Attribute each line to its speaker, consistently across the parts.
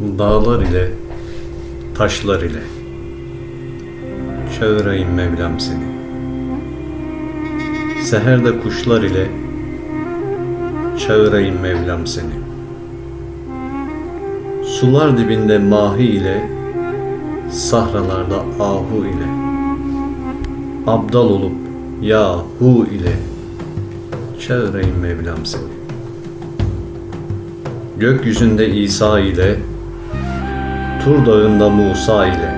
Speaker 1: Dağlar ile, taşlar ile. Çağırayım Mevlam seni. Seherde kuşlar ile. Çağırayım Mevlam seni. Sular dibinde mahi ile. Sahralarda ahu ile. Abdal olup yahu ile. Çağırayım Mevlam seni. Gökyüzünde İsa ile Tur dağında Musa ile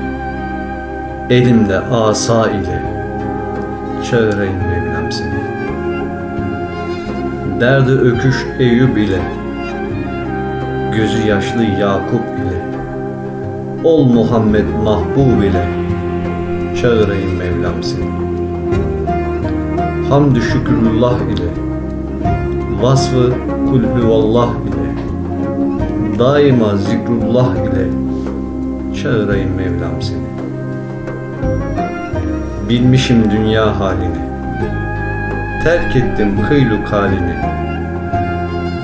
Speaker 1: Elimde asa ile Çağırayım Mevlam seni. Derdi öküş Eyüp ile Gözü yaşlı Yakup ile Ol Muhammed mahbub ile Çağırayım Mevlam seni. Hamdü şükrullah ile Vasfı kul huvallah ile Daima zikrullah ile Çağırayım Mevlam seni. Bilmişim dünya halini. Terk ettim hıyluk halini.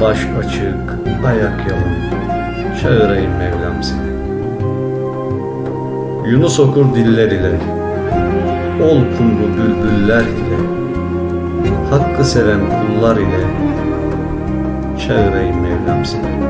Speaker 1: Baş açık, ayak yalın. Çağırayım Mevlam seni. Yunus okur diller ile. Ol kumru bülbüller ile. Hakkı seven kullar ile. Çağırayım Mevlam seni